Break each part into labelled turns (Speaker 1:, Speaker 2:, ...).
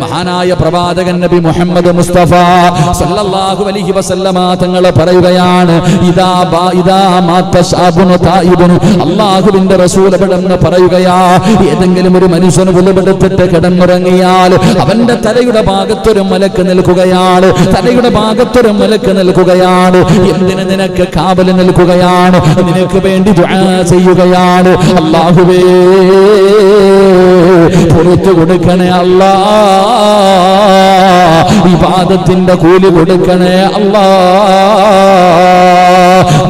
Speaker 1: മഹാനായ പ്രവാചകൻ നബി മുഹമ്മദ് മുസ്തഫ സല്ലല്ലാഹു അലൈഹി വസല്ലമ തങ്ങൾ പറയുകയാണ് ഇദാ ബാ ഇദാ മാത്ത ശാബുനു തായിബുന. അല്ലാഹുവിന്റെ റസൂൽ എവിടെന്ന് പറയുകയാ ഏതെങ്കിലും ഒരു മനുഷ്യൻ വിലപെടുത്തിട്ട് കിടന്നുറങ്ങിയാൽ അവന്റെ തലയുടെ ഭാഗത്തൊരു മലക്ക് നിൽക്കുകയാണ് തലയുടെ ഭാഗത്തൊരു മലക്ക് നിൽക്കുകയാണ് എന്തിന് നിനക്ക് കാവൽ നിൽക്കുകയാണ് നിനക്ക് വേണ്ടി ദുആ ചെയ്യുകയാണ്. അല്ലാഹുവേ പുറത്തു കൊടുക്കണേ അല്ലാ. വിവാദത്തിന്റെ കൂലി കൊടുക്കണേ അല്ല.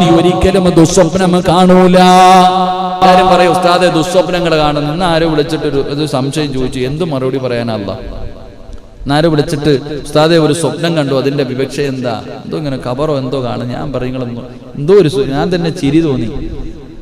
Speaker 1: നീ ഒരിക്കലും ദുസ്വപ്നം കാണൂല. ആരും പറയും ഉസ്താദെ ദുസ്വപ്നങ്ങൾ കാണുന്നു. ഇന്ന് ആരും വിളിച്ചിട്ടൊരു ഒരു സംശയം ചോദിച്ചു? എന്ത് മറുപടി പറയാനല്ല എന്നാരും വിളിച്ചിട്ട് ഉസ്താദെ ഒരു സ്വപ്നം കണ്ടു അതിന്റെ വിവക്ഷ എന്താ? എന്തോ ഇങ്ങനെ കബറോ എന്തോ കാണും ഞാൻ പറയുന്നു എന്തോ ഒരു ഞാൻ തന്നെ ചിരി തോന്നി.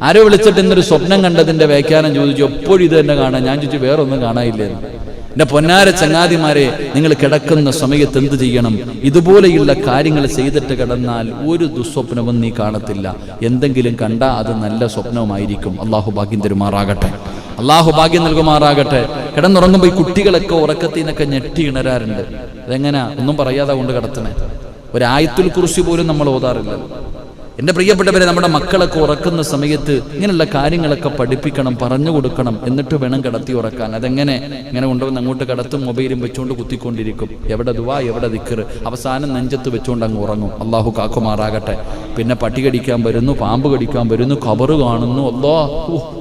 Speaker 1: ആരോ വിളിച്ചിട്ട് ഇന്നൊരു സ്വപ്നം കണ്ടതിന്റെ വ്യാഖ്യാനം ചോദിച്ചു എപ്പോഴും ഇത് തന്നെ കാണാൻ ഞാൻ ചോദിച്ചു വേറൊന്നും കാണാനില്ല? കാണാനില്ലെന്ന് എന്റെ പൊന്നാര ചങ്ങാതിമാരെ നിങ്ങൾ കിടക്കുന്ന സമയത്ത് എന്ത് ചെയ്യണം? ഇതുപോലെയുള്ള കാര്യങ്ങൾ ചെയ്തിട്ട് കിടന്നാൽ ഒരു ദുസ്വപ്നവും നീ കാണത്തില്ല. എന്തെങ്കിലും കണ്ടാൽ അത് നല്ല സ്വപ്നവുമായിരിക്കും. അള്ളാഹു ഭാഗ്യം തരുമാറാകട്ടെ. അള്ളാഹു ഭാഗ്യം നൽകുമാറാകട്ടെ. കിടന്നുറങ്ങുമ്പോൾ ഈ കുട്ടികളൊക്കെ ഉറക്കത്തിൽ നിന്നൊക്കെ ഞെട്ടി ഇണരാറുണ്ട്. അതെങ്ങനെ? ഒന്നും പറയാതെ കൊണ്ട് കിടത്തണേ ഒരായത്തുൽ കുറിച്ച് പോലും നമ്മൾ ഓതാറില്ല. എന്റെ പ്രിയപ്പെട്ടവരെ നമ്മുടെ മക്കളൊക്കെ ഉറക്കുന്ന സമയത്ത് ഇങ്ങനെയുള്ള കാര്യങ്ങളൊക്കെ പഠിപ്പിക്കണം പറഞ്ഞു കൊടുക്കണം എന്നിട്ട് വേണം കടത്തി ഉറക്കാൻ. അതെങ്ങനെ? ഇങ്ങനെ കൊണ്ടുവന്ന് അങ്ങോട്ട് കടത്തും മൊബൈലും വെച്ചുകൊണ്ട് കുത്തിക്കൊണ്ടിരിക്കും. എവിടെ ദുവാ എവിടെ ദിക്കറ് അവസാനം നെഞ്ചത്ത് വെച്ചുകൊണ്ട് അങ്ങ് ഉറങ്ങും. അള്ളാഹു കാക്കുമാറാകട്ടെ. പിന്നെ പട്ടി കടിക്കാൻ വരുന്നു പാമ്പ് കടിക്കാൻ വരുന്നു കബറ് കാണുന്നു. അല്ലോ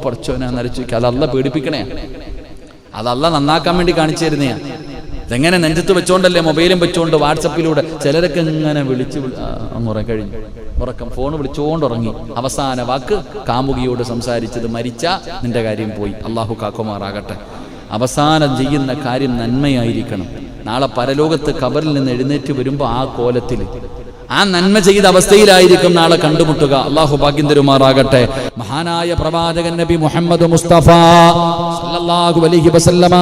Speaker 1: പഠിച്ചവനാ നരച്ചു അതല്ല പേടിപ്പിക്കണേ. അതല്ല നന്നാക്കാൻ വേണ്ടി കാണിച്ചു തരുന്നയാ ഇതെങ്ങനെ നെഞ്ചത്ത് വെച്ചോണ്ടല്ലേ മൊബൈലും വെച്ചോണ്ട് വാട്സപ്പിലൂടെ? ചിലരൊക്കെ ഇങ്ങനെ വിളിച്ച് അങ്ങ് ഉറങ്ങി കഴിഞ്ഞു. ഉറക്കം ഫോൺ വിളിച്ചുകൊണ്ട് ഉറങ്ങി അവസാന വാക്ക് കാമുകിയോട് സംസാരിച്ചത് മരിച്ച നിന്റെ കാര്യം പോയി. അള്ളാഹു കാക്കുമാറാകട്ടെ. അവസാനം ചെയ്യുന്ന കാര്യം നന്മയായിരിക്കണം. നാളെ പരലോകത്ത് കബറിൽ നിന്ന് എഴുന്നേറ്റ് വരുമ്പോൾ ആ കോലത്തിൽ ആ നന്മ ചെയ്ത അവസ്ഥയിലായിരിക്കും നാളെ കണ്ടുമുട്ടുക. അള്ളാഹു ഭാഗ്യം തരുമാറാകട്ടെ. മഹാനായ പ്രവാചകൻ നബി മുഹമ്മദ് മുസ്തഫ സല്ലല്ലാഹു അലൈഹി വസല്ലമ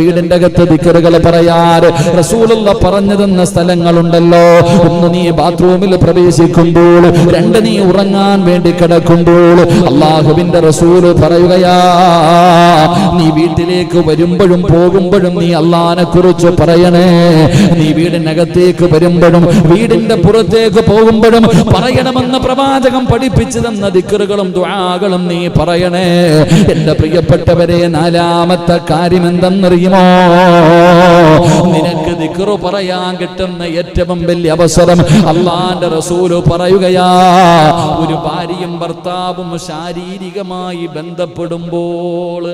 Speaker 1: വീടിന്റെ അകത്ത് ദിക്കറുകൾ പറയാറ്. റസൂലുള്ള പറഞ്ഞു തന്ന സ്ഥലങ്ങളുണ്ടല്ലോ. ഒന്ന് നീ ബാത്റൂമിൽ പ്രവേശിക്കുമ്പോൾ രണ്ട് നീ ഉറങ്ങാൻ വേണ്ടി കിടക്കുമ്പോൾ അള്ളാഹുവിന്റെ റസൂൽ പറയുകയാ നീ വീട്ടിലേക്ക് വരുമ്പോഴും പോകുമ്പോഴും നീ അള്ളഹാനെ കുറിച്ച് പറയണേ. നീ വീടിനകത്തേക്ക് വരുമ്പോഴും വീടിന്റെ പുറത്തേക്ക് പോകുമ്പോഴും പറയണമെന്ന് പ്രവാചകം പഠിപ്പിച്ചു തന്ന ദിക്കറുകളും ദ്വാകളും നീ പറയണേ. എന്റെ പ്രിയപ്പെട്ടവരെ നാലാമത്തെ കാര്യം എന്തെന്നറിയുമോ? നിനക്ക് ദിക്കറു പറയാൻ കിട്ടുന്ന ഏറ്റവും വലിയ അവസരം അള്ളാന്റെ റസൂൽ പറയുകയാ ഒരു ഭാര്യയും ഭർത്താവും ശാരീരികമായി ബന്ധപ്പെടുമ്പോൾ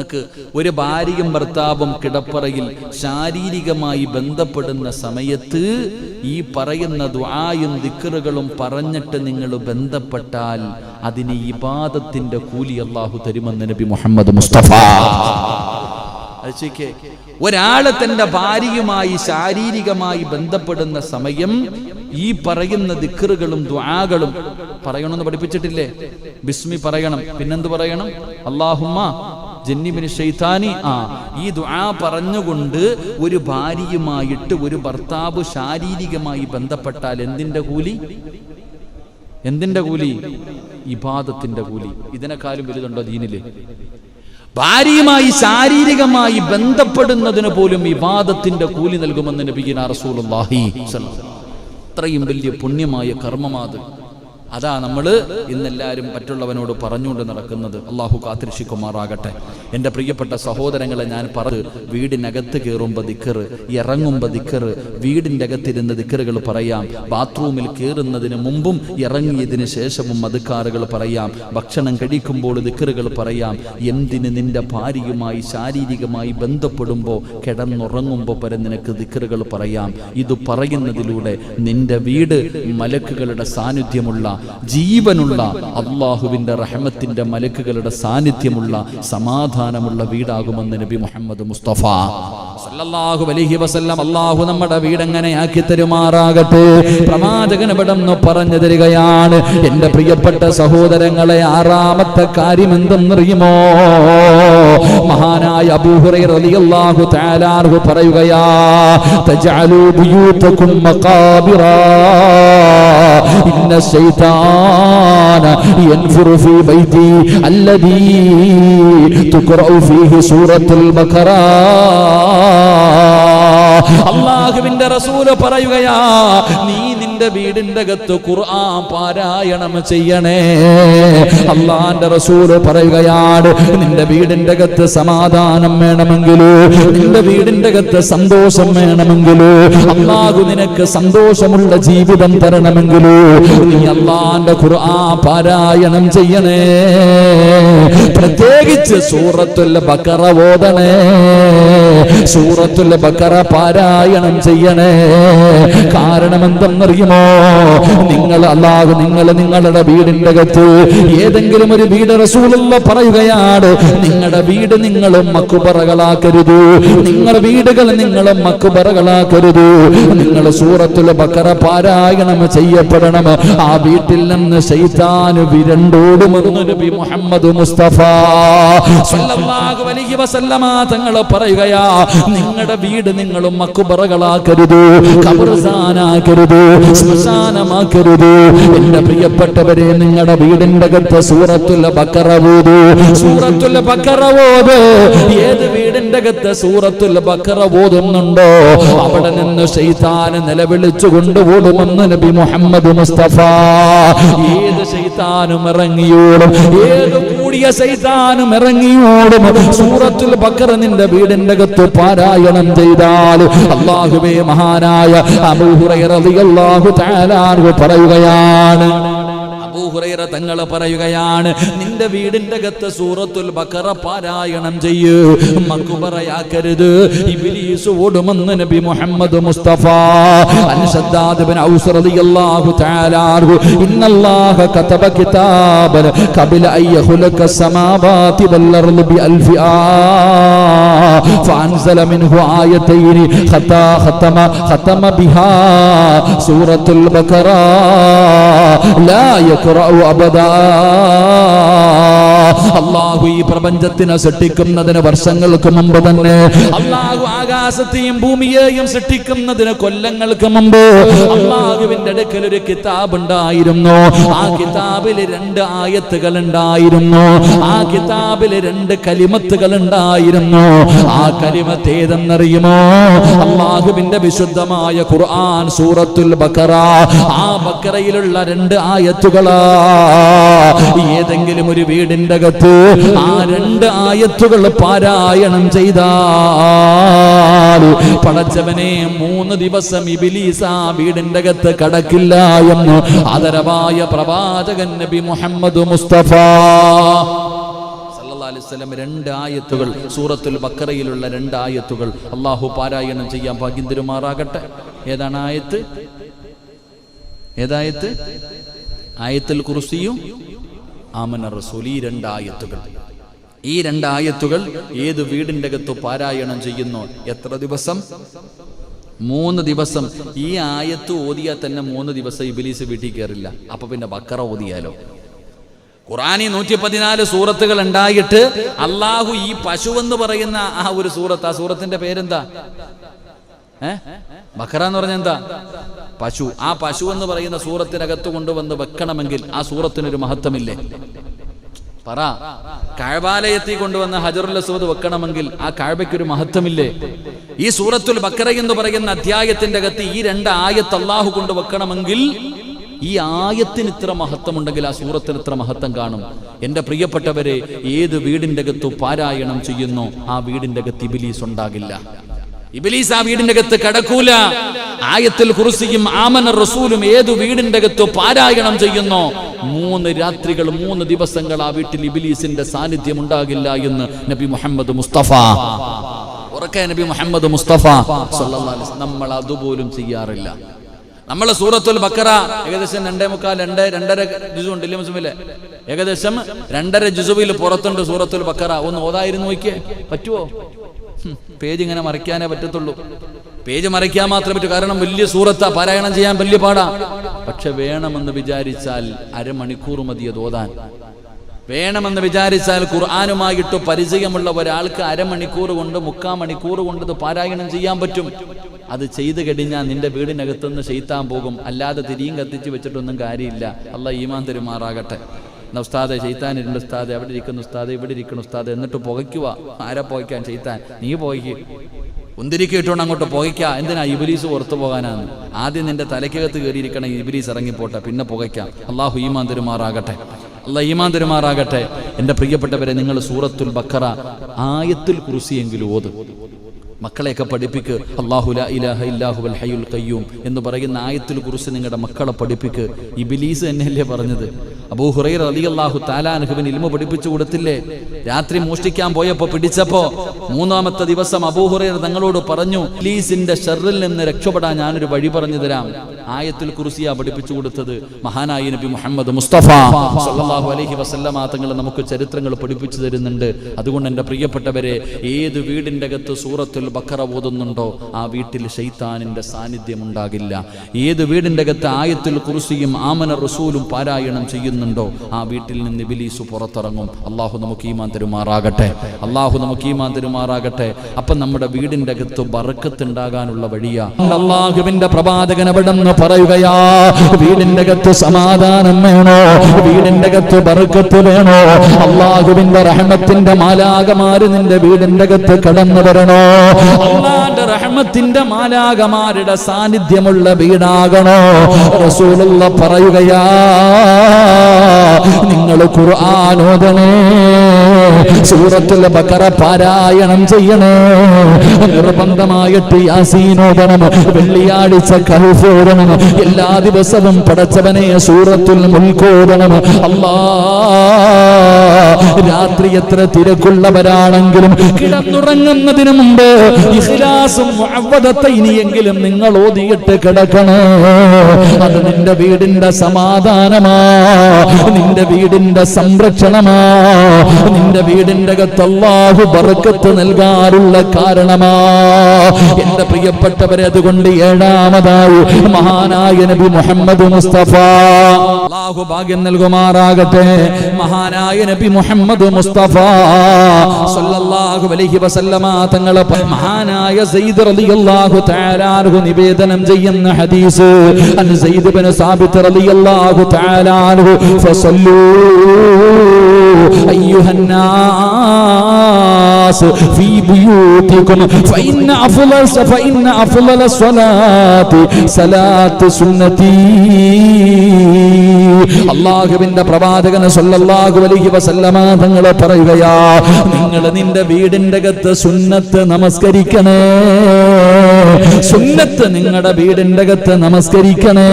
Speaker 1: നിനക്ക് ഒരു ഭാര്യയും ഭർത്താവും കിടപ്പറയിൽ ശാരീരികമായി ബന്ധപ്പെടുന്ന സമയത്ത് ഈ പറയുന്ന ദ്വായും ദിക്കറുകളും പറഞ്ഞിട്ട് നിങ്ങൾ ബന്ധപ്പെട്ടാൽ അതിന് ഇബാദത്തിന്റെ കൂലി അള്ളാഹു തരുമെന്ന് നബി മുഹമ്മദ് മുസ്തഫ. ഒരാൾ തന്റെ ഭാര്യയുമായി ശാരീരികമായി ബന്ധപ്പെടുന്ന സമയം ഈ പറയുന്ന ദിക്കറുകളും ദ്വാകളും പറയണമെന്ന് പഠിപ്പിച്ചിട്ടില്ലേ? ബിസ്മി പറയണം. പിന്നെന്ത് പറയണം? അള്ളാഹുമ്മ ജന്നിബിന് ഷെയ്ത്താനി ആ ഈ ദുആ പറഞ്ഞുകൊണ്ട് ഒരു ഭാര്യയുമായിട്ട് ഒരു ഭർത്താവ് ശാരീരികമായി ബന്ധപ്പെട്ടാൽ എന്തിന്റെ കൂലി? എന്തിന്റെ കൂലി? ഇബാദത്തിന്റെ കൂലി. ഇതിനെക്കാളും വലുതുണ്ടോ ദീനിൽ? ഭാര്യയുമായി ശാരീരികമായി ബന്ധപ്പെടുന്നതിന് പോലും വിവാദത്തിന്റെ കൂലി നൽകുമെന്ന് നബിഗിന റസൂലുള്ളാഹി. അത്രയും വലിയ പുണ്യമായ കർമ്മമാത്. അതാ നമ്മൾ ഇന്നെല്ലാവരും മറ്റുള്ളവനോട് പറഞ്ഞുകൊണ്ട് നടക്കുന്നത്. അള്ളാഹു കാത്തിരക്ഷിക്കുമാറാകട്ടെ. എന്റെ പ്രിയപ്പെട്ട സഹോദരങ്ങളെ ഞാൻ പറഞ്ഞു വീടിനകത്ത് കയറുമ്പോൾ ദിക്കറ് ഇറങ്ങുമ്പോൾ ദിക്കറ് വീടിന്റെ അകത്തിരുന്ന് ദിക്കറുകൾ പറയാം. ബാത്റൂമിൽ കയറുന്നതിന് മുമ്പും ഇറങ്ങിയതിന് ശേഷവും മതുക്കാറുകൾ പറയാം. ഭക്ഷണം കഴിക്കുമ്പോൾ ദിക്കറുകൾ പറയാം. എന്തിന് നിന്റെ ഭാര്യയുമായി ശാരീരികമായി ബന്ധപ്പെടുമ്പോൾ കിടന്നുറങ്ങുമ്പോൾ വരെ നിനക്ക് ദിക്കറുകൾ പറയാം. ഇത് പറയുന്നതിലൂടെ നിന്റെ വീട് മലക്കുകളുടെ സാന്നിധ്യമുള്ള ജീവനുള്ള അള്ളാഹുവിന്റെ റഹമത്തിന്റെ മലക്കുകളുടെ സാന്നിധ്യമുള്ള സമാധാനമുള്ള വീടാകുമെന്ന് നബി മുഹമ്മദ് മുസ്തഫ. സല്ലല്ലാഹു അലൈഹി വസല്ലം അള്ളാഹു നമ്മുടെ വീടെങ്ങനെ ആക്കി തരുമാറാകട്ടെ? പ്രവാചകൻ ഇവിടെ നിന്ന് പറഞ്ഞു തരികയാണ് എന്റെ പ്രിയപ്പെട്ട സഹോദരങ്ങളെ ആറാമത്തെ കാര്യം എന്തെന്നറിയുമോ? മഹാനായ അബൂഹുറൈറ റളിയല്ലാഹു തആല അൻഹു തജഅലു ബിയൂതകും മഖാബിറാ. ഇന്ന ശൈത്താന യൻഫുറു ഫീ ബൈതി അല്ലദീ തുഖറഉ ഫീഹി സൂറത്തുൽ ബഖറ. അള്ളാഹുവിന്റെ റസൂൽ പറയുകയാ നീ നിന്റെ വീടിന്റെ അകത്ത് ഖുർആൻ പാരായണം ചെയ്യണേ. അള്ളാന്റെ റസൂൽ പറയുകയാണ് നിന്റെ വീടിന്റെ അകത്ത് സമാധാനം വേണമെങ്കിലോ? നിന്റെ വീടിന്റെ അകത്ത് സന്തോഷം വേണമെങ്കിലോ? അള്ളാഹു നിനക്ക് സന്തോഷമുള്ള ജീവിതം തരണമെങ്കിലോ? നീ അള്ളാന്റെ ഖുർആൻ പാരായണം ചെയ്യണേ. പ്രത്യേകിച്ച് സൂറത്തുൽ ബക്കറ ഓതണേ. സൂറത്തുൽ ബക്കറ പാരായണം ചെയ്യണേ. കാരണം എന്തെന്നറിയുമോ നിങ്ങൾ അല്ലാതെ നിങ്ങൾ നിങ്ങളുടെ വീടിന്റെ അകത്ത് ഏതെങ്കിലും ഒരു വീട് റസൂലുള്ള പറയുകയാണ് നിങ്ങളുടെ വീട് നിങ്ങളും മക്കുപറകളാക്കരുത് നിങ്ങളുടെ വീടുകൾ നിങ്ങളും മക്കുപറകളാക്കരുത് നിങ്ങൾ സൂറത്തിൽ ബക്കറ പാരായണം ചെയ്യപ്പെടണം. ആ വീട്ടിൽ നിന്ന് ശൈതാന് വിരണ്ടോടുമെന്ന് നബി മുഹമ്മദ് മുസ്തഫ അലൈഹി വസല്ലമ പറയുകയാ നിങ്ങളുടെ വീട് നിങ്ങളും മക്കുപറകളാക്കരുത് കബർസാനാക്കരുത് ശ്മശാനമാക്കരുത്. എന്റെ പ്രിയപ്പെട്ടവരെ നിങ്ങളുടെ വീടിന്റെ അകത്ത് സൂറത്തുൽ ബക്കറവോതു സൂറത്തുല്ല സൂറത്തുൽ ബക്കറ ഓത്. ഏത് വീടിന്റെ അകത്ത് സൂറത്തുൽ ബക്കറ അവിടെ നിന്ന് ശൈതാന് നിലവിളിച്ചു കൊണ്ടുപോടുമെന്ന് നബി മുഹമ്മദ് മുസ്തഫ. ഏത് ശൈതാനും ഇറങ്ങിയോടും ഏത് കൂടിയ സൈതാനും ഇറങ്ങിയോടും സൂറത്തുൽ ബക്കറ നിന്റെ വീടിന്റെ അകത്ത് പാരായണം ചെയ്താൽ അള്ളാഹുബേ മഹാനായ അബൂഹുറ പറയുകയാണ്. അബൂഹുറൈറ തങ്ങൾ പറയുകയാണ് നിന്റെ വീടിന്റെ അകത്ത് സൂറത്തുൽ ബക്കറ പാരായണം ചെയ്യൂ മക്കുബറയാക്കരുത് ഇബ്ലീസ് ഓടുമെന്ന് നബി മുഹമ്മദ് മുസ്തഫ അൻ ശദ്ദാദ് ബിൻ ഔസ് റളിയല്ലാഹു തആല അൻഹു ഇന്നല്ലാഹ കതബ കിതാബൻ ഖബല അൻ യഖ്ലഖ السماوات والأرض بألف آه فأنزل منه آيتين خطا ختم ختم بها سورة البقرة لا تقرأ أبدا. അള്ളാഹു ഈ പ്രപഞ്ചത്തിനെ സൃഷ്ടിക്കുന്നതിന് വർഷങ്ങൾക്ക് മുമ്പ് തന്നെ അള്ളാഹു ആകാശത്തെയും ഭൂമിയെയും സൃഷ്ടിക്കുന്നതിന് കൊല്ലങ്ങൾക്ക് മുമ്പ് അള്ളാഹുവിന്റെ അടുക്കൽ ഒരു കിതാബ് ഉണ്ടായിരുന്നു. ആ കിതാബിൽ രണ്ട് ആയത്തുകൾ ഉണ്ടായിരുന്നു. ആ കിതാബിൽ രണ്ട് കലിമത്തുകൾ ഉണ്ടായിരുന്നു. ആ കലിമത്ത് ഏതെന്നറിയുമോ? അള്ളാഹുവിന്റെ വിശുദ്ധമായ ഖുർആൻ സൂറത്തുൽ ബക്കറ ആ ബക്കറയിലുള്ള രണ്ട് ആയത്തുകളാ. ഏതെങ്കിലും ഒരു വീടിന്റെ അകത്ത് ആ രണ്ട് ആയത്തുകൾ പാരായണം ചെയ്താൽ പടച്ചവനെ മൂന്ന് ദിവസം ഇബിലീസ് വീടിന്റെ അകത്ത് കടക്കില്ല എന്ന് ആദരവായ പ്രവാചകൻ നബി മുഹമ്മദ് മുസ്തഫ. വസല്ലം രണ്ട് ആയത്തുകൾ സൂറത്തുൽ ബക്കറയിലുള്ള രണ്ട് ആയത്തുകൾ അള്ളാഹു പാരായണം ചെയ്യാൻ ഭാഗ്യം തരുമാറാകട്ടെ ഏതാണ് ആയത്ത്? ഏതായത്ത് ആയത്തിൽ കുർസിയും ആമന റസൂൽ ഈ രണ്ടായത്തുകൾ. ഈ രണ്ടായത്തുകൾ ഏത് വീടിന്റെ അകത്ത് പാരായണം ചെയ്യുന്നു? എത്ര ദിവസം? മൂന്ന് ദിവസം. ഈ ആയത്ത് ഓതിയാൽ തന്നെ മൂന്ന് ദിവസം ഇബിലീസ് വീട്ടിൽ കയറില്ല. അപ്പൊ പിന്നെ ബക്കറ ഓതിയാലോ? ഖുറാനി നൂറ്റി പതിനാല് സൂറത്തുകൾ ഉണ്ടായിട്ട് അള്ളാഹു ഈ പശു എന്ന് പറയുന്ന ആ ഒരു സൂറത്ത് ആ സൂറത്തിന്റെ പേരെന്താ? ഏ? ബക്കറ എന്ന് പറഞ്ഞ എന്താ? പശു ആ പശു എന്ന് പറയുന്ന സൂറത്തിനകത്ത് കൊണ്ടുവന്ന് വെക്കണമെങ്കിൽ ആ സൂറത്തിനൊരു മഹത്വമില്ലേ? പറ. കാഴ്വാലയത്തിൽ കൊണ്ടുവന്ന ഹജറുൽ അസ്വദ് വെക്കണമെങ്കിൽ ആ കാഴ്വയ്ക്കൊരു മഹത്വമില്ലേ? ഈ സൂറത്തുൽ ബക്കറ എന്ന് പറയുന്ന അധ്യായത്തിന്റെ അകത്ത് ഈ രണ്ട് ആയത്ത് അള്ളാഹു കൊണ്ട് വെക്കണമെങ്കിൽ ഈ ആയത്തിന് ഇത്ര മഹത്വമുണ്ടെങ്കിൽ ആ സൂറത്തിന് ഇത്ര മഹത്വം കാണും. എന്റെ പ്രിയപ്പെട്ടവരെ ഏത് വീടിന്റെ അകത്തു പാരായണം ചെയ്യുന്നു ആ വീടിന്റെ അകത്ത് ഇബിലീസ് ഉണ്ടാകില്ല. ഇബിലീസ് ആ വീടിന്റെ അകത്ത് കടക്കൂല. ആയത്തിൽ കുറിസിയും ആമന റസൂലും ഏതു വീടിന്റെ അകത്ത് പാരായണം ചെയ്യുന്നു? മൂന്ന് രാത്രികൾ മൂന്ന് ദിവസങ്ങൾ ആ വീട്ടിൽ ഇബിലീസിന്റെ സാന്നിധ്യം ഉണ്ടാകില്ല എന്ന് നബി മുഹമ്മദ് മുസ്തഫ. ഉറക്കെ നബി മുഹമ്മദ് മുസ്തഫ നമ്മൾ അതുപോലും ചെയ്യാറില്ല. നമ്മൾ സൂറത്തുൽ ബക്കറ ഏകദേശം രണ്ടേ മുക്കാൽ രണ്ട് രണ്ടര ജുസു ഉണ്ട് ഇല്ലേ മുസ്ലിമില്ലേ ഏകദേശം രണ്ടര ജുസുവിൽ പുറത്തുണ്ട് സൂറത്തുൽ ബക്കറ. ഒന്ന് ഓതായിരുന്നു നോക്കിയേ. പറ്റുമോ പേജ് ഇങ്ങനെ മറിക്കാനേ പറ്റത്തുള്ളൂ. പേജ് മറിക്കാൻ മാത്രമേ പറ്റൂ. കാരണം വലിയ സൂറത്താ പാരായണം ചെയ്യാൻ വലിയ പാടാ. പക്ഷെ വേണമെന്ന് വിചാരിച്ചാൽ അരമണിക്കൂർ മതി അത് ഓതാൻ. വേണമെന്ന് വിചാരിച്ചാൽ ഖുർആാനുമായിട്ട് പരിചയമുള്ള ഒരാൾക്ക് അരമണിക്കൂർ കൊണ്ട് മുക്കാൽ മണിക്കൂർ കൊണ്ട് ഇത് പാരായണം ചെയ്യാൻ പറ്റും. അത് ചെയ്തു കഴിഞ്ഞാൽ നിന്റെ വീടിനകത്തുനിന്ന് ചെയ്ത്താൻ പോകും. അല്ലാതെ തിരിയും കത്തിച്ച് വെച്ചിട്ടൊന്നും കാര്യമില്ല. അല്ല ഈമാൻ തെരുമാറാകട്ടെ. എന്നാ ഉസ്താദെ ചെയ്ത്താനിരുണ്ട് ഉസ്താദെ അവിടെ ഇരിക്കുന്നു ഉസ്താദെ ഇവിടെ ഇരിക്കുന്നു ഉസ്താദെ എന്നിട്ട് പുകയ്ക്കുക. ആരാ പുകയ്ക്കാൻ ചെയ്ത്താൻ നീ പുകയ്ക്ക്. ഉന്തിരിക്ക് ഇട്ടുകൊണ്ട് അങ്ങോട്ട് പുകയ്ക്ക. എന്തിനാ ഇബിലീസ് പുറത്തു പോകാനാണ് ആദ്യം നിന്റെ തലയ്ക്കകത്ത് കയറിയിരിക്കണം ഇബിലീസ് ഇറങ്ങിപ്പോട്ടെ പിന്നെ പുകയ്ക്കാം. അള്ളാഹു ഈമാൻ തെരുമാറാകട്ടെ. അള്ളാഹ് ഈമാൻ തെരുമാറാകട്ടെ. എന്റെ പ്രിയപ്പെട്ടവരെ നിങ്ങൾ സൂറത്തുൽ ബക്കറ ആയത്തുൽ കുറിസിയെങ്കിലും ഓത്. മക്കളെയൊക്കെ പഠിപ്പിക്ക്. അള്ളാഹുല ഇലാഹ ഇല്ലാഹുൽ ഹയ്യുൽ ഖയ്യൂം എന്ന് പറയുന്ന ആയത്തിൽ കുറിച്ച് നിങ്ങളുടെ മക്കളെ പഠിപ്പിക്ക്. ഇബിലീസ് തന്നെയല്ലേ പറഞ്ഞത്. അബൂ ഹുറൈർ അലി അള്ളാഹു താലാനുഹുവിന് ഇൽമ പഠിപ്പിച്ചു കൊടുത്തില്ലേ? രാത്രി മോഷ്ടിക്കാൻ പോയപ്പോ പിടിച്ചപ്പോ മൂന്നാമത്തെ ദിവസം അബൂ ഹുറൈർ തങ്ങളോട് പറഞ്ഞു ഇബിലീസിന്റെ ഷെറിൽ നിന്ന് രക്ഷപ്പെടാൻ ഞാനൊരു വഴി പറഞ്ഞു തരാം. ആയത്തിൽ കുറിസിയ പഠിപ്പിച്ചു കൊടുത്തത്. മഹാനായ നബി മുഹമ്മദ് മുസ്തഫ അലഹി വസല്ലമ തങ്ങൾ നമുക്ക് ചരിത്രങ്ങൾ പഠിപ്പിച്ചു തരുന്നുണ്ട്. അതുകൊണ്ട് എന്റെ പ്രിയപ്പെട്ടവരെ ഏത് വീടിന്റെ അകത്ത് സൂറത്തുൽ ബക്കറ ഓതുന്നുണ്ടോ? ആ വീട്ടിൽ ഷെയ്ത്താനിന്റെ സാന്നിധ്യം ഉണ്ടാകില്ല ഏത് വീടിന്റെ അകത്ത് ആയത്തിൽ കുറിസിയും ആമന റസൂലും പാരായണം ചെയ്യുന്നുണ്ടോ? ആ വീട്ടിൽ നിന്ന് ബിലീസ് പുറത്തിറങ്ങും. അള്ളാഹു നമുക്ക് ഈമാൻ തരുമാറാകട്ടെ. അള്ളാഹു നമുക്ക് ഈമാൻ തരുമാറാകട്ടെ. അപ്പം നമ്മുടെ വീടിന്റെ അകത്ത് ബറക്കത്തുണ്ടാകാനുള്ള വഴിയാ. അള്ളാഹുവിന്റെ പ്രവാചകൻ അവിടെ നിന്ന് പറയുകയാ വീടിന്റെ അകത്ത് സമാധാനം വേണോ? വീടിന്റെ അകത്ത് ബറക്കത്ത് വേണോ? അള്ളാഹുവിന്റെ റഹ്മത്തിന്റെ മാലാകമാര് നിന്റെ വീടിന്റെ അകത്ത് കടന്നു വരണോ? അള്ളാന്റെ റഹ്മത്തിന്റെ മാലാകമാരുടെ സാന്നിധ്യമുള്ള വീടാകണോ? റസൂലുള്ള പറയുകയാ നിങ്ങൾ ഖുർആാനോദനേ സൂറത്തുൽ ബക്കറ പാരായണം ചെയ്യണേ? നിർബന്ധമായിട്ട് യാസീനോദനം വെള്ളിയാഴ്ച കൽഫോദനം എല്ലാ ദിവസവും പടച്ചവനെ സൂറത്തുൽ മുൽക്കോദനം. അല്ലാ രാത്രി എത്ര തിരക്കുള്ളവരാണെങ്കിലും കിടന്നുറങ്ങുന്നതിന് മുമ്പ് ഇഖ്ലാസും ഇനിയെങ്കിലും നിങ്ങൾ ഓതിയിട്ട് കിടക്കണം? അത് നിന്റെ വീടിന്റെ സമാധാനമാ നിന്റെ വീടിന്റെ സംരക്ഷണമാ എന്റെ വീടിന്റെ അകത്ത് അള്ളാഹു ബർക്കത്ത് നൽകാറുള്ള കാരണമാ. എന്റെ പ്രിയപ്പെട്ടവരെ അതുകൊണ്ട് ഏഴാമതായി മഹാനായ നബി മുഹമ്മദ് മുസ്തഫ. അള്ളാഹു ഭാഗ്യം നൽകുമാറാകട്ടെ. മഹാനായ നബി മുഹമ്മദ് മുസ്തഫ സല്ലല്ലാഹു അലൈഹി വസല്ലമ തങ്ങളെ മഹാനായ സയ്യിദ് റളിയല്ലാഹു തആല അൻഹു നിവേദനം ചെയ്യുന്ന ഹദീസ്. അൻ സയ്യിദ് ഇബ്നു സാബിത്ത് റളിയല്ലാഹു തആല അൻഹു ഫസല്ലൂ الناس في بيوتكم فإن أفضل فإن أفضل الصلاة صلاة سنتي അള്ളാഹുവിന്റെ പ്രവാചകൻ സല്ലല്ലാഹു അലൈഹി വസല്ലമ തങ്ങൾ പറയുകയാ നിങ്ങൾ നിന്റെ വീടിന്റെ അകത്ത് സുന്നത്ത് നമസ്കരിക്കണേ സുന്നത്ത് നിങ്ങളുടെ വീടിന്റെ അകത്ത് നമസ്കരിക്കണേ.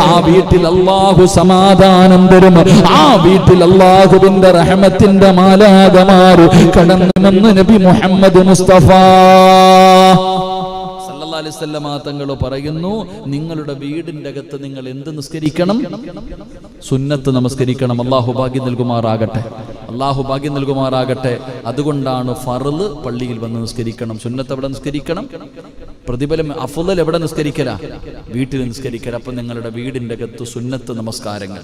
Speaker 1: ആ വീട്ടിൽ അള്ളാഹു സമാധാനം തരും. ആ വീട്ടിൽ അള്ളാഹുവിന്റെ റഹമത്തിന്റെ മാലാകമാര് കടന്നു നബി മുഹമ്മദ് മുസ്തഫ. അലൈഹി തങ്ങൾ പറയുന്നു നിങ്ങളുടെ വീടിന്റെ അകത്ത് നിങ്ങൾ എന്ത് നിസ്കരിക്കണം? സുന്നത്ത് നമസ്കരിക്കണം. അള്ളാഹു ഭാഗ്യം നൽകുമാറാകട്ടെ. അള്ളാഹു ഭാഗ്യം നൽകുമാറാകട്ടെ. അതുകൊണ്ടാണ് ഫറൽ പള്ളിയിൽ വന്ന് നിസ്കരിക്കണം. സുന്നത്ത് എവിടെ നിസ്കരിക്കണം? പ്രതിഫലം അഫുദൽ എവിടെ നിസ്കരിക്കല? വീട്ടിൽ നിസ്കരിക്കല. അപ്പൊ നിങ്ങളുടെ വീടിന്റെ അകത്ത് സുന്നത്ത് നമസ്കാരങ്ങൾ.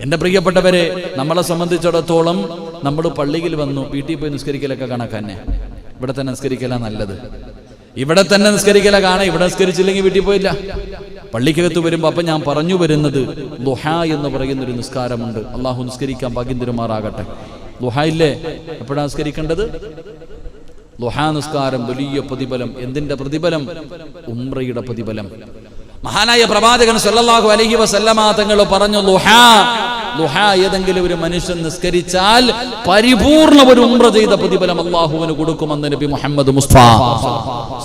Speaker 1: എന്റെ പ്രിയപ്പെട്ടവരെ നമ്മളെ സംബന്ധിച്ചിടത്തോളം നമ്മൾ പള്ളിയിൽ വന്നു വീട്ടിൽ പോയി നിസ്കരിക്കലൊക്കെ കണക്കന്നെ ഇവിടെ തന്നെ നിസ്കരിക്കല നല്ലത്. ഇവിടെ തന്നെ നിസ്കരിക്കല കാണാം. ഇവിടെ നിസ്കരിച്ചില്ലെങ്കിൽ വീട്ടിൽ പോയില്ല. പള്ളിക്കകത്ത് വരുമ്പോ അപ്പൊ ഞാൻ പറഞ്ഞു വരുന്നത് ദുഹ എന്ന് പറയുന്ന ഒരു നിസ്കാരമുണ്ട്. അള്ളാഹു നിസ്കരിക്കാൻ ഭാഗ്യം തരുമാറാകട്ടെ ദുഹ ഇല്ലേ? എപ്പോഴാണ് നിസ്കരിക്കേണ്ടത്? ദുഹാ നിസ്കാരം വലിയ പ്രതിഫലം. എന്തിന്റെ പ്രതിഫലം? ഉംറയുടെ പ്രതിഫലം. മഹാനായ പ്രവാചകൻ സല്ലല്ലാഹു അലൈഹി വസല്ലമ തങ്ങൾ പറഞ്ഞു ലുഹാ ഏതെങ്കിലും ഒരു മനുഷ്യൻ നിസ്കരിച്ചാൽ പരിപൂർണ ഒരു ഉമ്ര ചെയ്ത പ്രതിഫലം അള്ളാഹുവിന് കൊടുക്കുമെന്ന് നബി മുഹമ്മദ്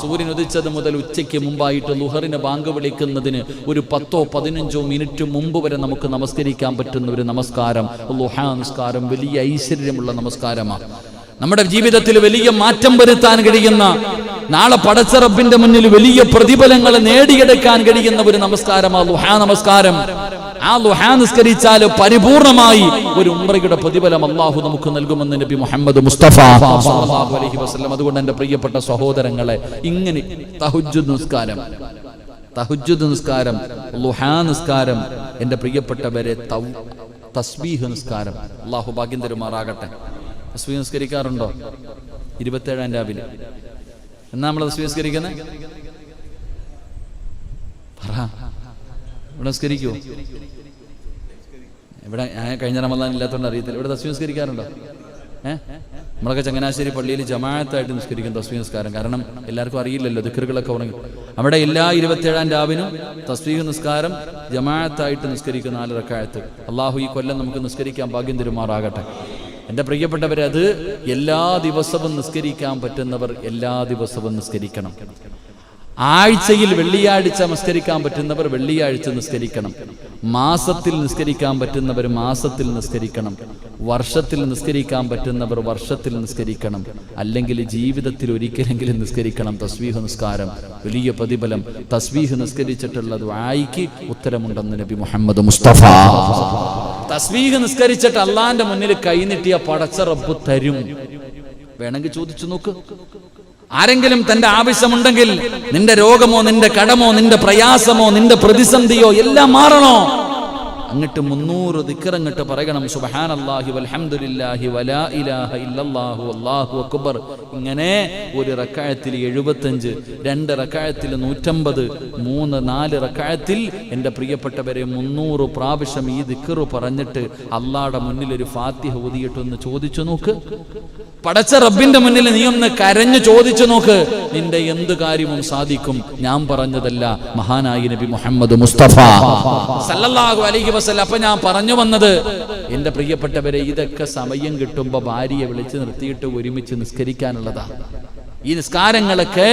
Speaker 1: സൂര്യൻ ഉദിച്ചത് മുതൽ ഉച്ചയ്ക്ക് മുമ്പായിട്ട് ലുഹറിന് ബാങ്ക് വിളിക്കുന്നതിന് ഒരു പത്തോ പതിനഞ്ചോ മിനിറ്റ് മുമ്പ് വരെ നമുക്ക് നമസ്കരിക്കാൻ പറ്റുന്ന ഒരു നമസ്കാരം. ലുഹാ നമസ്കാരം വലിയ ഐശ്വര്യമുള്ള നമസ്കാരമാണ്. നമ്മുടെ ജീവിതത്തിൽ വലിയ മാറ്റം വരുത്താൻ കഴിയുന്ന നാളെ പടച്ചറപ്പിന്റെ മുന്നിൽ വലിയ പ്രതിഫലങ്ങൾ നേടിയെടുക്കാൻ കഴിയുന്ന ഒരു നമസ്കാരമാണ് ലുഹാ നമസ്കാരം. ആ ലുഹാ നിസ്കരിച്ചാൽ പരിപൂർണമായി ഒരു ഉംറയുടെ പ്രതിഫലം അള്ളാഹു നമുക്ക് നൽകുമെന്ന് നബി മുഹമ്മദ് മുസ്തഫ അലഹി വസ്ലം അതുകൊണ്ട് എന്റെ പ്രിയപ്പെട്ട സഹോദരങ്ങളെ ഇങ്ങനെ തഹജ്ജുദ് നിസ്കാരം തഹുജുദ് നിസ്കാരം ലുഹാ നിസ്കാരം എന്റെ പ്രിയപ്പെട്ടവരെ തസ്ബീഹ് നിസ്കാരം അള്ളാഹു ഭാഗ്യം തരുമാറാകട്ടെ. തസ്ബീഹ് നിസ്കരിക്കാറുണ്ടോ? ഇരുപത്തേഴാം രാവിലെ. എന്നാ നമ്മൾ തസ്ബീഹ് നിസ്കരിക്കുന്നത് പറ. ഇവിടെ നിസ്കരിക്കുമോ ഇവിടെ ഞാൻ കഴിഞ്ഞ റമദാൻ ഇല്ലാത്തതുകൊണ്ട് അറിയത്തില്ല. ഇവിടെ തസ്വീ നിസ്കരിക്കാറുണ്ടോ? ഏഹ് നമ്മളൊക്കെ ചങ്ങനാശ്ശേരി പള്ളിയിൽ ജമാഅത്തായിട്ട് നിസ്കരിക്കും തസ്ബീഹ് നിസ്കാരം. കാരണം എല്ലാവർക്കും അറിയില്ലല്ലോ ദിക്കറുകളൊക്കെ ഉറങ്ങി അവിടെ എല്ലാ ഇരുപത്തിയേഴാം രാവിനും തസ്ബീഹ് നിസ്കാരം ജമാഅത്തായിട്ട് നിസ്കരിക്കുന്ന നാല് റക്കായത്ത്. അള്ളാഹു ഈ കൊല്ലം നമുക്ക് നിസ്കരിക്കാൻ ഭാഗ്യം തരുമാറാകട്ടെ. എന്റെ പ്രിയപ്പെട്ടവരത് എല്ലാ ദിവസവും നിസ്കരിക്കാൻ പറ്റുന്നവർ എല്ലാ ദിവസവും നിസ്കരിക്കണം. ആഴ്ചയിൽ വെള്ളിയാഴ്ച നിസ്കരിക്കാൻ പറ്റുന്നവർ വെള്ളിയാഴ്ച നിസ്കരിക്കണം. മാസത്തിൽ നിസ്കരിക്കാൻ പറ്റുന്നവർ മാസത്തിൽ നിസ്കരിക്കണം. വർഷത്തിൽ നിസ്കരിക്കാൻ പറ്റുന്നവർ വർഷത്തിൽ നിസ്കരിക്കണം. അല്ലെങ്കിൽ ജീവിതത്തിൽ ഒരിക്കലെങ്കിലും നിസ്കരിക്കണം. തസ്വീഹ് നിസ്കാരം വലിയ പ്രതിഫലം. തസ്വീഹ് നിസ്കരിച്ചിട്ടുള്ളത് വായിക്ക് ഉത്തരമുണ്ടെന്ന് നബി മുഹമ്മദ് മുസ്തഫ. തസ്വീഹ് നിസ്കരിച്ചിട്ട് അള്ളാന്റെ മുന്നിൽ കൈനീട്ടിയ പടച്ച റബ്ബ് തരും. വേണമെങ്കിൽ ചോദിച്ചു നോക്ക്. ആരെങ്കിലും തന്റെ ആവശ്യമുണ്ടെങ്കിൽ നിന്റെ രോഗമോ നിന്റെ കടമോ നിന്റെ പ്രയാസമോ നിന്റെ പ്രതിസന്ധിയോ എല്ലാം മാറണോ? അങ്ങട്ട് മുന്നൂറ് ദിക്കറങ്ങട്ട് പറയണം സുബഹാനല്ലാഹി വൽഹംദുലില്ലാഹി വലാ ഇലാഹ ഇല്ലല്ലാഹു അല്ലാഹു അക്ബർ. ഇങ്ങനെ ഒരു റക്കായത്തിൽ എഴുപത്തഞ്ച് രണ്ട് റക്കായത്തിൽ നൂറ്റമ്പത് മൂന്ന് നാല് റക്കായത്തിൽ എന്റെ പ്രിയപ്പെട്ടവരെ മുന്നൂറ് പ്രാവശ്യം ഈ ദിക്കറ് പറഞ്ഞിട്ട് അള്ളാടെ മുന്നിൽ ഒരു ഫാത്തിഹ ഊതിയിട്ടൊന്ന് ചോദിച്ചു നോക്ക്. പടച്ച റബ്ബിന്റെ മുന്നിൽ നീ ഒന്ന് കരഞ്ഞു ചോദിച്ചു നോക്ക്. നിന്റെ എന്ത് കാര്യവും സാധിക്കും? ഞാൻ പറഞ്ഞതല്ല മഹാനായി നബി മുഹമ്മദ് മുസ്തഫ. സല്ലല്ലാഹു അലൈഹി വസല്ലം അപ്പൊ ഞാൻ പറഞ്ഞു വന്നത് എന്റെ പ്രിയപ്പെട്ടവരെ ഇതൊക്കെ സമയം കിട്ടുമ്പോ ഭാര്യയെ വിളിച്ച് നിർത്തിയിട്ട് ഒരുമിച്ച് നിസ്കരിക്കാനുള്ളതാ. ഈ നിസ്കാരങ്ങളൊക്കെ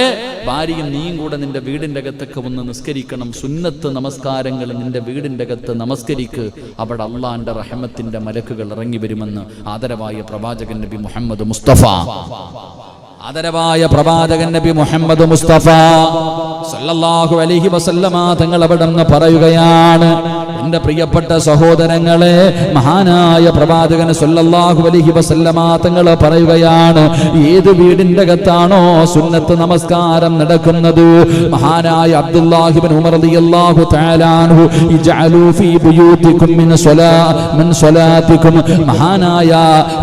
Speaker 1: ഭാര്യയും നീയും കൂടെ നിന്റെ വീടിന്റെ അകത്തൊക്കെ ഒന്ന് നിസ്കരിക്കണം. സുന്നത്ത് നമസ്കാരങ്ങൾ നിന്റെ വീടിന്റെ അകത്ത് നമസ്കരിക്ക്. അവിടെ അള്ളാന്റെ റഹമത്തിന്റെ മലക്കുകൾ ഇറങ്ങി വരുമെന്ന് ആദരവായ പ്രവാചകൻ നബി മുഹമ്മദ് മുസ്തഫ. ആദരവായ പ്രവാചകൻ നബി മുഹമ്മദ് മുസ്തഫ. സല്ലല്ലാഹു അലൈഹി വസല്ലമ തങ്ങൾ അവിടെ നിന്ന് പറയുകയാണ് എന്റെ പ്രിയപ്പെട്ട സഹോദരങ്ങളെ മഹാനായ പ്രവാചകൻ സല്ലല്ലാഹു അലൈഹി വസല്ലമ തങ്ങൾ പറയുകയാണ് ഏത് വീടിന്റെ അകത്താണോ സുന്നത്ത് നമസ്കാരം നടക്കുന്നത്? മഹാനായ അബ്ദുല്ലാഹിബിൻ ഉമർ റളിയല്ലാഹു തആല അൻഹു ഇജ്അലു ഫീ മഹാനായ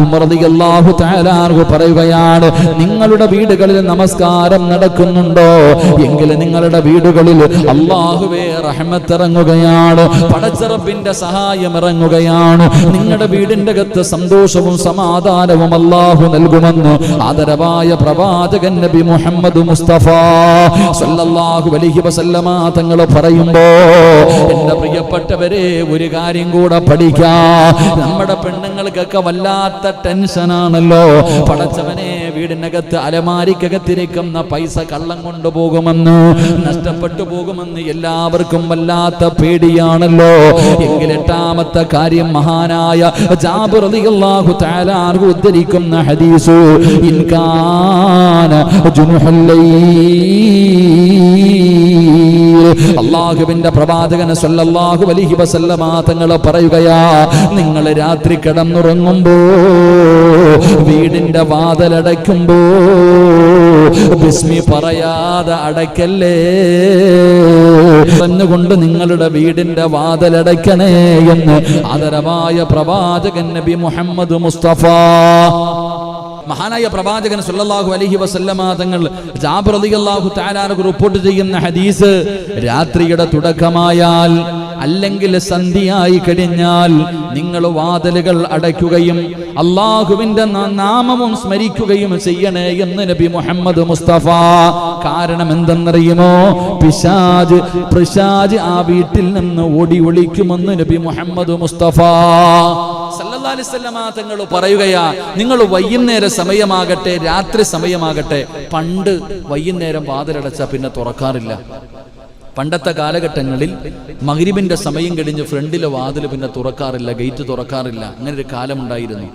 Speaker 1: ഉമർ റളിയല്ലാഹു പറയുകയാണ് നിങ്ങളുടെ വീടുകളിൽ നമസ്കാരം നടക്കുന്നുണ്ടോ? എങ്കിൽ നിങ്ങളുടെ വീടുകളിൽ അള്ളാഹുവേ റഹ്മത്തിറങ്ങുകയാണ് പടച്ചിറപ്പിന്റെ സഹായം ഇറങ്ങുകയാണ് നിങ്ങളുടെ വീടിന്റെ അകത്ത് സന്തോഷവും സമാധാനവും അള്ളാഹു നൽകുമെന്ന് ആദരവായ പ്രവാചകൻ നബി മുഹമ്മദ് മുസ്തഫ സല്ലല്ലാഹു അലൈഹി വസല്ലമ തങ്ങൾ പറയുമ്പോ എന്റെ പ്രിയപ്പെട്ടവരെ ഒരു കാര്യം കൂടെ പഠിക്കാം. നമ്മുടെ പെണ്ണുങ്ങൾക്കൊക്കെ വല്ലാത്ത ടെൻഷനാണല്ലോ. പടച്ചവനെ വീടിനകത്ത് അലമാരിക്കകത്തിരിക്കുന്ന പൈസ കള്ളം കൊണ്ടുപോകുമെന്ന് നഷ്ടപ്പെട്ടു പോകുമെന്ന് എല്ലാവർക്കും വല്ലാത്ത പേടിയാണല്ലോ. എങ്കിൽ എട്ടാമത്തെ കാര്യം മഹാനായ അൻഹു ഉദ്ധരിക്കുന്ന ഹദീസു ഇൻകാന അള്ളാഹുവിന്റെ പ്രവാചകൻ സല്ലല്ലാഹു അലൈഹി വസല്ലമ പറയുകയാ നിങ്ങൾ രാത്രി കിടന്നുറങ്ങുമ്പോ വീടിന്റെ വാതിലടയ്ക്കുമ്പോ ബിസ്മി പറയാതെ അടയ്ക്കല്ലേ? പറഞ്ഞുകൊണ്ട് നിങ്ങളുടെ വീടിന്റെ വാതിലടയ്ക്കണേ എന്ന് ആദരമായ പ്രവാചകൻ നബി മുഹമ്മദ് മുസ്തഫ. മഹാനായ പ്രവാചകൻ സല്ലല്ലാഹു അലൈഹി വസല്ലമ തങ്ങൾ ജാബിർ റളിയല്ലാഹു തആല റിപ്പോർട്ട് ചെയ്യുന്ന ഹദീസ് രാത്രിയുടെ തുടക്കമായാൽ അല്ലെങ്കിൽ സന്ധിയായി കഴിഞ്ഞാൽ നിങ്ങൾ വാതിലുകൾ അടയ്ക്കുകയും അള്ളാഹുവിന്റെ നാമവും സ്മരിക്കുകയും ചെയ്യണേ എന്ന് നബി മുഹമ്മദ് മുസ്തഫ. കാരണം എന്തെന്നറിയുമോ? പിശാജ് പിശാജ് ആ വീട്ടിൽ നിന്ന് ഓടി ഒളിക്കുമെന്ന് നബി മുഹമ്മദ് മുസ്തഫ. തങ്ങൾ പറയുകയാ നിങ്ങൾ വൈകുന്നേര സമയമാകട്ടെ രാത്രി സമയമാകട്ടെ പണ്ട് വൈകുന്നേരം വാതിലടച്ച പിന്നെ തുറക്കാറില്ല. പണ്ടത്തെ കാലഘട്ടങ്ങളിൽ മഗ്രിബിന്റെ സമയം കഴിഞ്ഞ് ഫ്രണ്ടിലെ വാതിൽ പിന്നെ തുറക്കാറില്ല ഗേറ്റ് തുറക്കാറില്ല അങ്ങനെ ഒരു കാലമുണ്ടായിരുന്നു.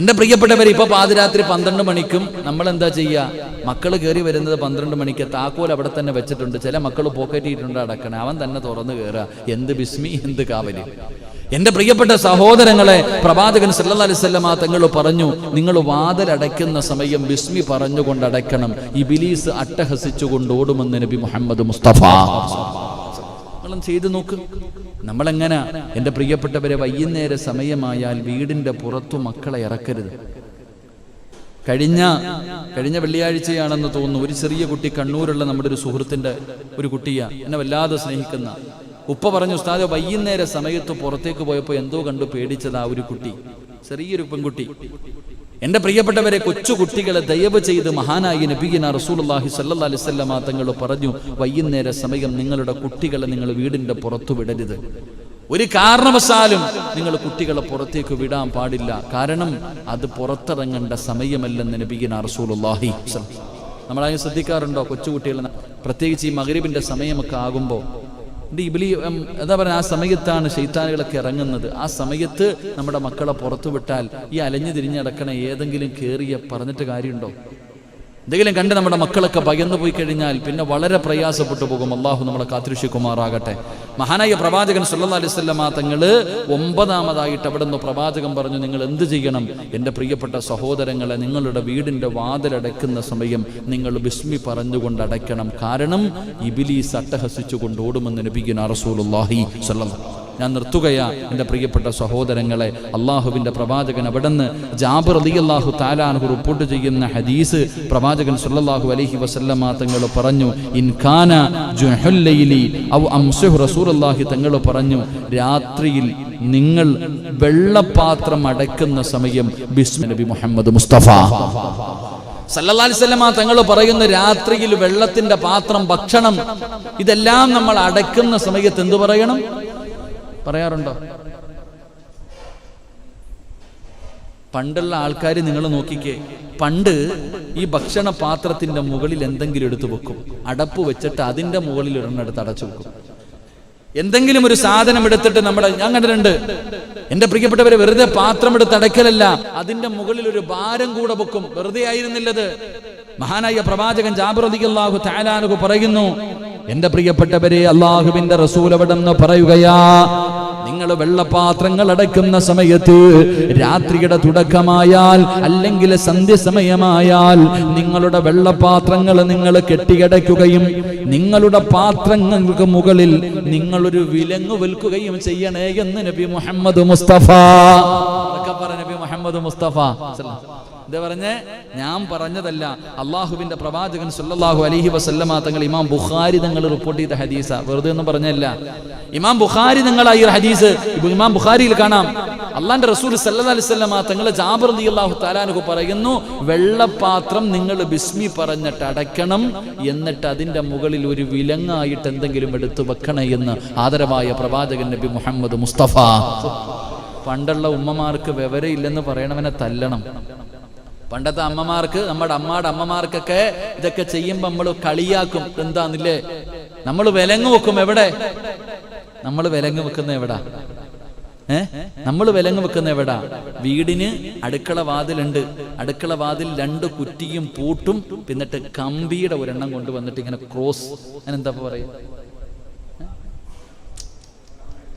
Speaker 1: എന്റെ പ്രിയപ്പെട്ടവർ ഇപ്പൊ പാതിരാത്രി പന്ത്രണ്ട് മണിക്കും നമ്മൾ എന്താ ചെയ്യുക മക്കൾ കയറി വരുന്നത് പന്ത്രണ്ട് മണിക്ക്. താക്കോൽ അവിടെ തന്നെ വെച്ചിട്ടുണ്ട്. ചില മക്കൾ പോക്കറ്റിയിട്ടുണ്ട് അടക്കണേ അവൻ തന്നെ തുറന്നു കയറുക എന്ത് ബിസ്മി എന്ത് കാവൽ. എന്റെ പ്രിയപ്പെട്ട സഹോദരങ്ങളെ പ്രവാചകൻ സല്ലല്ലാഹു അലൈഹി വസല്ലമ തങ്ങൾ പറഞ്ഞു നിങ്ങൾ വാതിലടയ്ക്കുന്ന സമയം ബിസ്മി പറഞ്ഞുകൊണ്ട് അടയ്ക്കണം. ഇബിലീസ് അട്ടഹസിച്ചുകൊണ്ട് ഓടുമെന്ന് നബി മുഹമ്മദ് മുസ്തഫ. നിങ്ങളും ചെയ്തു നോക്ക്. നമ്മളെങ്ങനെ? എന്റെ പ്രിയപ്പെട്ടവരെ വൈകുന്നേര സമയമായാൽ വീടിന്റെ പുറത്തു മക്കളെ ഇറക്കരുത്. കഴിഞ്ഞ കഴിഞ്ഞ വെള്ളിയാഴ്ചയാണെന്ന് തോന്നുന്നു ഒരു ചെറിയ കുട്ടി കണ്ണൂരുള്ള നമ്മുടെ ഒരു സുഹൃത്തിന്റെ ഒരു കുട്ടിയാ എന്നെ വല്ലാതെ സ്നേഹിക്കുന്ന. ഉപ്പ പറഞ്ഞു ഉസ്താദ് വൈകുന്നേര സമയത്ത് പുറത്തേക്ക് പോയപ്പോൾ എന്തോ കണ്ടു പേടിച്ചതാ ഒരു കുട്ടി ചെറിയൊരു പെൺകുട്ടി. എന്റെ പ്രിയപ്പെട്ടവരെ കൊച്ചു കുട്ടികളെ ദയവ് ചെയ്ത് മഹാനായി നബീന റസൂലുള്ളാഹി സല്ലല്ലാഹു അലൈഹി വസല്ലമ തങ്ങൾ പറഞ്ഞു വൈകുന്നേര സമയം നിങ്ങളുടെ കുട്ടികളെ നിങ്ങൾ വീടിന്റെ പുറത്തു വിടരുത്. ഒരു കാരണവശാലും നിങ്ങൾ കുട്ടികളെ പുറത്തേക്ക് വിടാൻ പാടില്ല. കാരണം അത് പുറത്തിറങ്ങേണ്ട സമയമല്ലെന്ന് നബീന സ്വല്ലല്ലാഹു നമ്മളായും ശ്രദ്ധിക്കാറുണ്ടോ? കൊച്ചുകുട്ടികളെ പ്രത്യേകിച്ച് ഈ മകരീബിന്റെ സമയമൊക്കെ ആകുമ്പോൾ ഇബിലി എന്താ പറയുക ആ സമയത്താണ് ശൈത്താനുകളൊക്കെ ഇറങ്ങുന്നത്. ആ സമയത്ത് നമ്മുടെ മക്കളെ പുറത്തു വിട്ടാൽ ഈ അലഞ്ഞു തിരിഞ്ഞടക്കണ ഏതെങ്കിലും കയറിയ പറഞ്ഞിട്ട് കാര്യമുണ്ടോ? എന്തെങ്കിലും കണ്ട് നമ്മുടെ മക്കളൊക്കെ ഭയന്നു പോയി കഴിഞ്ഞാൽ പിന്നെ വളരെ പ്രയാസപ്പെട്ടു പോകും. അള്ളാഹു നമ്മളെ കാത്തിരുഷിക്കുമാറാകട്ടെ മഹാനായ പ്രവാചകൻ സുല്ലാ അലൈഹി വസല്ലമ തങ്ങൾ ഒമ്പതാമതായിട്ട് അവിടെ നിന്ന് പ്രവാചകൻ പറഞ്ഞു നിങ്ങൾ എന്ത് ചെയ്യണം? എന്റെ പ്രിയപ്പെട്ട സഹോദരങ്ങളെ നിങ്ങളുടെ വീടിന്റെ വാതിലടയ്ക്കുന്ന സമയം നിങ്ങൾ ബിസ്മി പറഞ്ഞുകൊണ്ട് അടയ്ക്കണം. കാരണം ഇബിലീസ് അട്ടഹസിച്ചുകൊണ്ട് ഓടുമെന്ന് നബിഗിൻ റസൂലുള്ളാഹി സ്വല്ലല്ലാഹു ഞാൻ നിർത്തുകയാ എന്റെ പ്രിയപ്പെട്ട സഹോദരങ്ങളെ. അള്ളാഹുവിന്റെ പ്രവാചകൻ അവിടുന്ന് ജാബിർ അലി അള്ളാഹു താലാൻഹു റിപ്പോർട്ട് ചെയ്യുന്ന ഹദീസ് പ്രവാചകൻ സുല്ലാഹു അലഹി വസല്ലമ തങ്ങൾ പറഞ്ഞു ഇൻഖാന ഔ തങ്ങൾ പറഞ്ഞു രാത്രിയിൽ നിങ്ങൾ വെള്ളപാത്രം അടയ്ക്കുന്ന സമയം ബിസ്മി നബി മുഹമ്മദ് മുസ്തഫ. സല്ലല്ലാഹു തങ്ങൾ പറയുന്ന രാത്രിയിൽ വെള്ളത്തിന്റെ പാത്രം ഭക്ഷണം ഇതെല്ലാം നമ്മൾ അടയ്ക്കുന്ന സമയത്ത് എന്തു പറയണം? പറയാറുണ്ടോ? പണ്ടുള്ള ആൾക്കാർ നിങ്ങൾ നോക്കിക്കേ പണ്ട് ഈ ഭക്ഷണ പാത്രത്തിന്റെ മുകളിൽ എന്തെങ്കിലും എടുത്തു വെക്കും. അടപ്പ് വെച്ചിട്ട് അതിന്റെ മുകളിൽ ഒരെണ്ണെടുത്ത് അടച്ചു വെക്കും. എന്തെങ്കിലും ഒരു സാധനം എടുത്തിട്ട് നമ്മുടെ ഞാൻ കണ്ടിട്ടുണ്ട് എന്റെ പ്രിയപ്പെട്ടവരെ വെറുതെ പാത്രം എടുത്ത് അടയ്ക്കലല്ല അതിന്റെ മുകളിൽ ഒരു ഭാരം കൂടെ വെക്കും. വെറുതെ ആയിരുന്നില്ലത്. മഹാനായ പ്രവാചകൻ അലിഹു താലാനുഹു പറയുന്നു എന്റെ പ്രിയപ്പെട്ടവരെ അള്ളാഹുവിന്റെ റസൂൽ അവിടെ നിന്ന് പറയുകയാ നിങ്ങൾ വെള്ളപാത്രങ്ങൾ അടയ്ക്കുന്ന സമയത്ത് രാത്രിയുടെ തുടക്കമായാൽ അല്ലെങ്കിൽ സന്ധ്യസമയമായാൽ നിങ്ങളുടെ വെള്ളപാത്രങ്ങൾ നിങ്ങൾ കെട്ടിയടയ്ക്കുകയും നിങ്ങളുടെ പാത്രങ്ങൾക്ക് മുകളിൽ നിങ്ങളൊരു വിലങ്ങ് വിൽക്കുകയും ചെയ്യണേ എന്ന് നബി മുഹമ്മദ് മുസ്തഫ. പറഞ്ഞ നബി മുഹമ്മദ് മുസ്തഫ. ഇത് പറഞ്ഞ് ഞാൻ പറഞ്ഞതല്ല. അള്ളാഹുവിന്റെ പ്രവാചകൻ സല്ലല്ലാഹു അലഹി വസല്ലമ തങ്ങൾ ഇമാം ബുഖാരി തങ്ങൾ റിപ്പോർട്ട് ചെയ്ത ഹദീസ. വെറുതെ ഒന്നും പറഞ്ഞല്ല ഇമാം ബുഖാരി തങ്ങൾ ഈ ഹദീസ് ഇമാം ബുഖാരിയിൽ കാണാം. അള്ളാന്റെ റസൂൽ സല്ലല്ലാഹു അലൈഹി വസല്ലമ തങ്ങൾ റളിയല്ലാഹു തആലാനഹു പറയുന്നു വെള്ളപാത്രം നിങ്ങൾ ബിസ്മി പറഞ്ഞിട്ട് അടയ്ക്കണം എന്നിട്ട് അതിന്റെ മുകളിൽ ഒരു വിലങ്ങായിട്ട് എന്തെങ്കിലും എടുത്തു വെക്കണേ എന്ന് ആദരവായ പ്രവാചകൻ നബി മുഹമ്മദ് മുസ്തഫ. പണ്ടുള്ള ഉമ്മമാർക്ക് വിവരമില്ലെന്ന് പറയണവനെ തല്ലണം. പണ്ടത്തെ അമ്മമാർക്ക് നമ്മുടെ അമ്മാടെ അമ്മമാർക്കൊക്കെ ഇതൊക്കെ ചെയ്യുമ്പോൾ നമ്മൾ കളിയാക്കും. എന്താന്നില്ലേ? നമ്മൾ വിലങ്ങ് വെക്കും എവിടെ? നമ്മൾ വിലങ്ങ് വെക്കുന്ന എവിടാ? ഏ? നമ്മൾ വിലങ്ങ് വെക്കുന്ന എവിടാ? വീടിന് അടുക്കള വാതിലുണ്ട്. അടുക്കള വാതിൽ രണ്ട് കുറ്റിയും പൂട്ടും. പിന്നിട്ട് കമ്പിയുടെ ഒരെണ്ണം കൊണ്ടുവന്നിട്ട് ഇങ്ങനെ ക്രോസ്. എന്താ പറയും?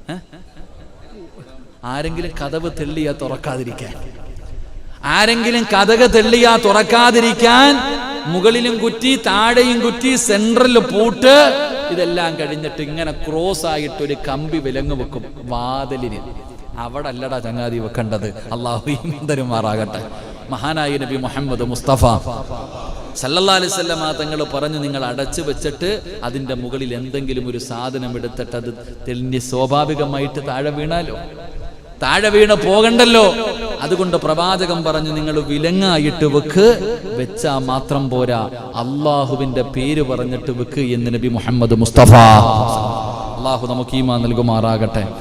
Speaker 1: ഏ? ആരെങ്കിലും കഥവ് തെള്ളിയാ തുറക്കാതിരിക്കാൻ. ആരെങ്കിലും കഥക തെള്ളിയാ തുറക്കാതിരിക്കാൻ മുകളിലും കുറ്റി താഴെയും കുറ്റി സെൻട്രൽ പൂട്ട് ഇതെല്ലാം കഴിഞ്ഞിട്ട് ഇങ്ങനെ ക്രോസ് ആയിട്ട് ഒരു കമ്പി വിലങ്ങ് വെക്കും. വാതിലിന്. അവിടെ അല്ലടാ ചങ്ങാതി വെക്കേണ്ടത്. അള്ളാഹു തരുമാറാകട്ടെ. മഹാനായ നബി മുഹമ്മദ് മുസ്തഫ സല്ലല്ലാ അലൈവല്ലമ തങ്ങൾ പറഞ്ഞു നിങ്ങൾ അടച്ചു വെച്ചിട്ട് അതിന്റെ മുകളിൽ എന്തെങ്കിലും ഒരു സാധനം എടുത്തിട്ട് അത് തെളിഞ്ഞ് സ്വാഭാവികമായിട്ട് താഴെ വീണാലോ? താഴെ വീണ് പോകണ്ടല്ലോ? അതുകൊണ്ട് പ്രവാചകം പറഞ്ഞു നിങ്ങൾ വിലങ്ങായിട്ട് വെക്ക്. വെച്ചാ മാത്രം പോരാ. അള്ളാഹുവിന്റെ പേര് പറഞ്ഞിട്ട് വെക്ക് എന്ന് നബി മുഹമ്മദ് മുസ്തഫ. അള്ളാഹു നമുക്ക് ഈമാ നൽകുമാറാകട്ടെ.